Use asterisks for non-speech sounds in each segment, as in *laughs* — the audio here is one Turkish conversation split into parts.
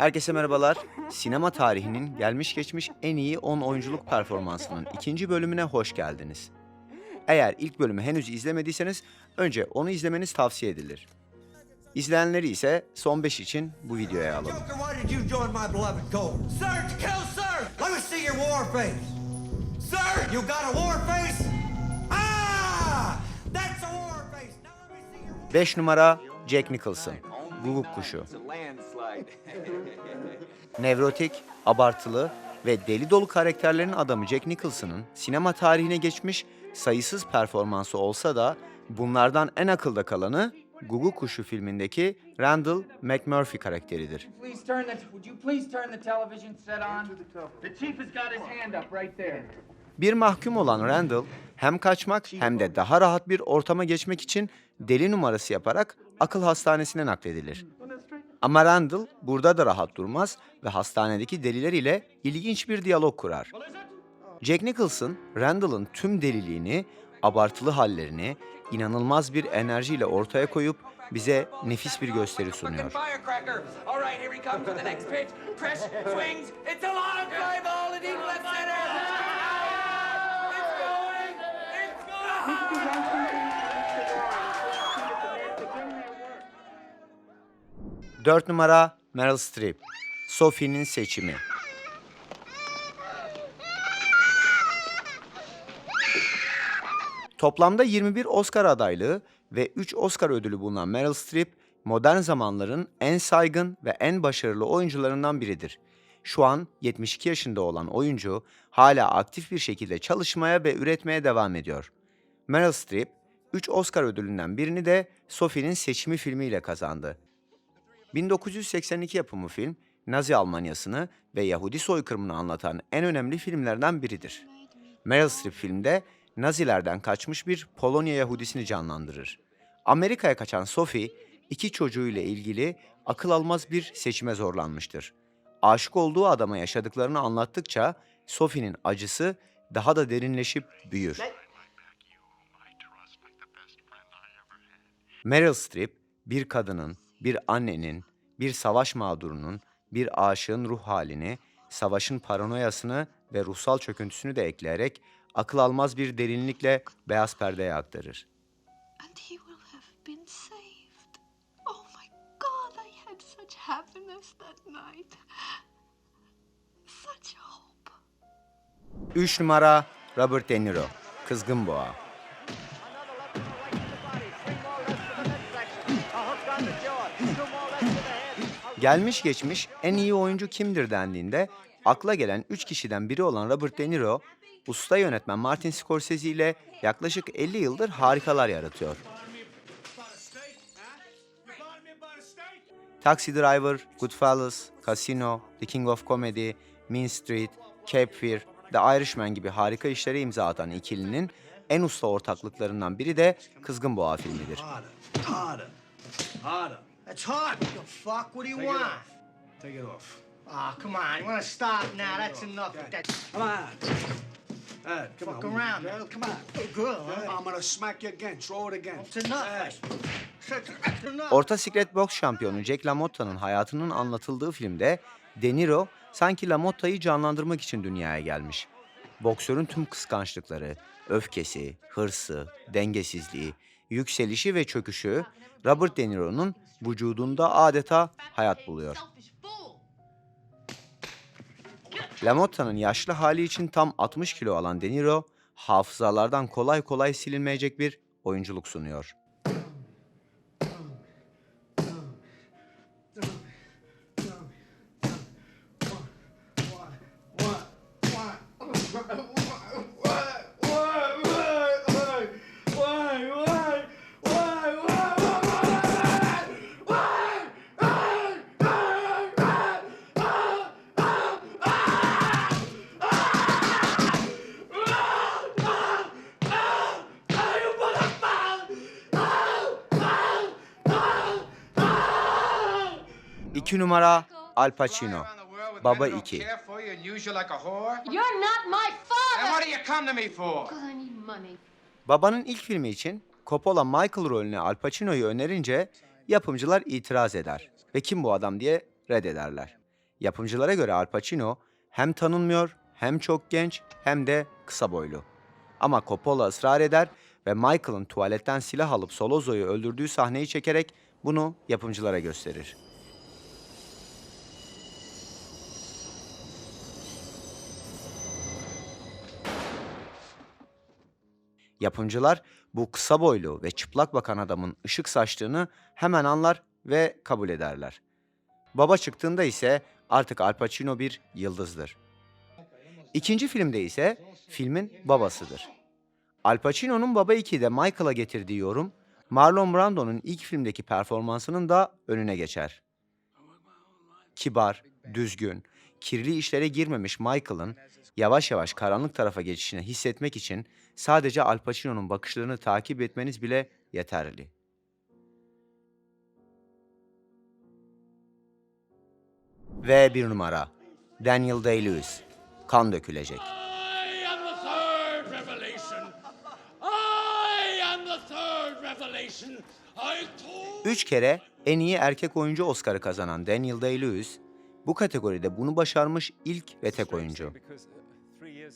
Herkese merhabalar. Sinema tarihinin gelmiş geçmiş en iyi 10 oyunculuk performansının ikinci bölümüne hoş geldiniz. Eğer ilk bölümü henüz izlemediyseniz önce onu izlemeniz tavsiye edilir. İzleyenleri ise son 5 için bu videoya alalım. Ah! 5 numara Jack Nicholson. Guguk kuşu. *laughs* Nevrotik, abartılı ve deli dolu karakterlerin adamı Jack Nicholson'ın sinema tarihine geçmiş sayısız performansı olsa da bunlardan en akılda kalanı Gugu Kuşu filmindeki Randall McMurphy karakteridir. Bir mahkum olan Randall hem kaçmak hem de daha rahat bir ortama geçmek için deli numarası yaparak akıl hastanesine nakledilir. Ama Randall burada da rahat durmaz ve hastanedeki deliler ile ilginç bir diyalog kurar. Jack Nicholson, Randall'ın tüm deliliğini, abartılı hallerini, inanılmaz bir enerjiyle ortaya koyup bize nefis bir gösteri sunuyor. 4 numara Meryl Streep. Sophie'nin seçimi. Toplamda 21 Oscar adaylığı ve 3 Oscar ödülü bulunan Meryl Streep, modern zamanların en saygın ve en başarılı oyuncularından biridir. Şu an 72 yaşında olan oyuncu hala aktif bir şekilde çalışmaya ve üretmeye devam ediyor. Meryl Streep, 3 Oscar ödülünden birini de Sophie'nin seçimi filmiyle kazandı. 1982 yapımı film, Nazi Almanyası'nı ve Yahudi soykırımını anlatan en önemli filmlerden biridir. Meryl Streep filmde Nazilerden kaçmış bir Polonya Yahudisini canlandırır. Amerika'ya kaçan Sophie, iki çocuğuyla ilgili akıl almaz bir seçime zorlanmıştır. Aşık olduğu adama yaşadıklarını anlattıkça Sophie'nin acısı daha da derinleşip büyür. Meryl Streep, bir kadının, bir annenin, bir savaş mağdurunun, bir aşığın ruh halini, savaşın paranoyasını ve ruhsal çöküntüsünü de ekleyerek akıl almaz bir derinlikle beyaz perdeye aktarır. and he will have been saved. Oh my God, I had such happiness that night. Such hope. 3 numara Robert De Niro, Kızgın Boğa. Gelmiş geçmiş en iyi oyuncu kimdir dendiğinde akla gelen 3 kişiden biri olan Robert De Niro, usta yönetmen Martin Scorsese ile yaklaşık 50 yıldır harikalar yaratıyor. Taxi Driver, Goodfellas, Casino, The King of Comedy, Mean Street, Cape Fear, The Irishman gibi harika işlere imza atan ikilinin en usta ortaklıklarından biri de Kızgın Boğa filmidir. Harder, harder, harder. That's hot. The fuck? What do you Take it want? off. Take it off. Ah, come on. You want to stop now? That's enough. That Come on. Ed, come fuck on. around. Girl, come on. Hey, girl. Ed, Huh? I'm gonna smack you again. Throw it again. It's enough. Ed. That's enough. Orta siklet boks şampiyonu Jack LaMotta'nın hayatının anlatıldığı filmde De Niro sanki LaMotta'yı canlandırmak için dünyaya gelmiş. Boksörün tüm kıskançlıkları, öfkesi, hırsı, dengesizliği, yükselişi ve çöküşü Robert De Niro'nun vücudunda adeta hayat buluyor. LaMotta'nın yaşlı hali için tam 60 kilo alan De Niro, hafızalardan kolay kolay silinmeyecek bir oyunculuk sunuyor. 2 numara Al Pacino. Baba 2. Babanın ilk filmi için Coppola Michael rolüne Al Pacino'yu önerince yapımcılar itiraz eder ve kim bu adam diye reddederler. Yapımcılara göre Al Pacino hem tanınmıyor hem çok genç hem de kısa boylu. Ama Coppola ısrar eder ve Michael'ın tuvaletten silah alıp Solozo'yu öldürdüğü sahneyi çekerek bunu yapımcılara gösterir. Yapımcılar bu kısa boylu ve çıplak bakan adamın ışık saçtığını hemen anlar ve kabul ederler. Baba çıktığında ise artık Al Pacino bir yıldızdır. İkinci filmde ise filmin babasıdır. Al Pacino'nun Baba 2'de Michael'a getirdiği yorum, Marlon Brando'nun ilk filmdeki performansının da önüne geçer. Kibar, düzgün, kirli işlere girmemiş Michael'ın yavaş yavaş karanlık tarafa geçişini hissetmek için sadece Al Pacino'nun bakışlarını takip etmeniz bile yeterli. Ve bir numara. Daniel Day-Lewis. Kan dökülecek. Üç kere en iyi erkek oyuncu Oscar'ı kazanan Daniel Day-Lewis, bu kategoride bunu başarmış ilk ve tek oyuncu.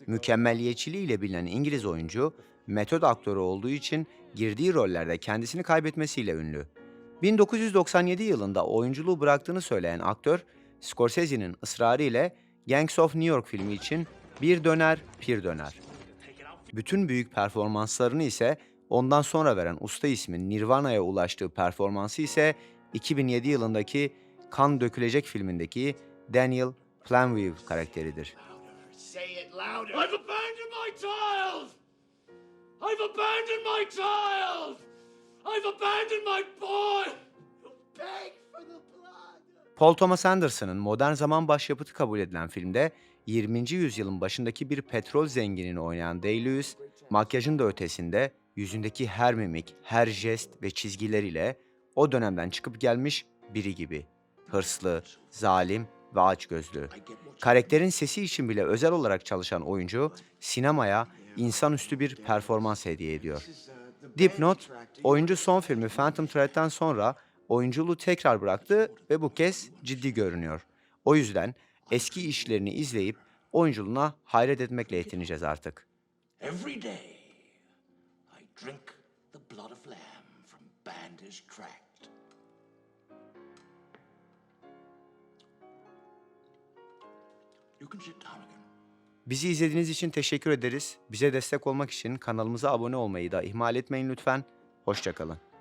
Mükemmeliyetçiliğiyle bilinen İngiliz oyuncu, metod aktörü olduğu için girdiği rollerde kendisini kaybetmesiyle ünlü. 1997 yılında oyunculuğu bıraktığını söyleyen aktör, Scorsese'nin ısrarı ile Gangs of New York filmi için bir döner, pir döner. Bütün büyük performanslarını ise ondan sonra veren usta ismin Nirvana'ya ulaştığı performansı ise 2007 yılındaki Kan Dökülecek filmindeki Daniel Plainview karakteridir. Say it louder. I've abandoned my child. I've abandoned my child. I've abandoned my boy. Beg for the blood. Paul Thomas Anderson'ın modern zaman başyapıtı kabul edilen filmde 20. yüzyılın başındaki bir petrol zenginini oynayan Day-Lewis, makyajın da ötesinde yüzündeki her mimik, her jest ve çizgiler ile o dönemden çıkıp gelmiş biri gibi. Hırslı, zalim ve açgözlü. Karakterin sesi için bile özel olarak çalışan oyuncu, sinemaya insanüstü bir performans hediye ediyor. Dipnot, oyuncu son filmi Phantom Thread'den sonra oyunculuğu tekrar bıraktı ve bu kez ciddi görünüyor. O yüzden eski işlerini izleyip oyunculuğuna hayret etmekle yetineceğiz artık. Every day, I drink the blood of lamb from Bandage Tract. Bizi izlediğiniz için teşekkür ederiz. Bize destek olmak için kanalımıza abone olmayı da ihmal etmeyin lütfen. Hoşçakalın.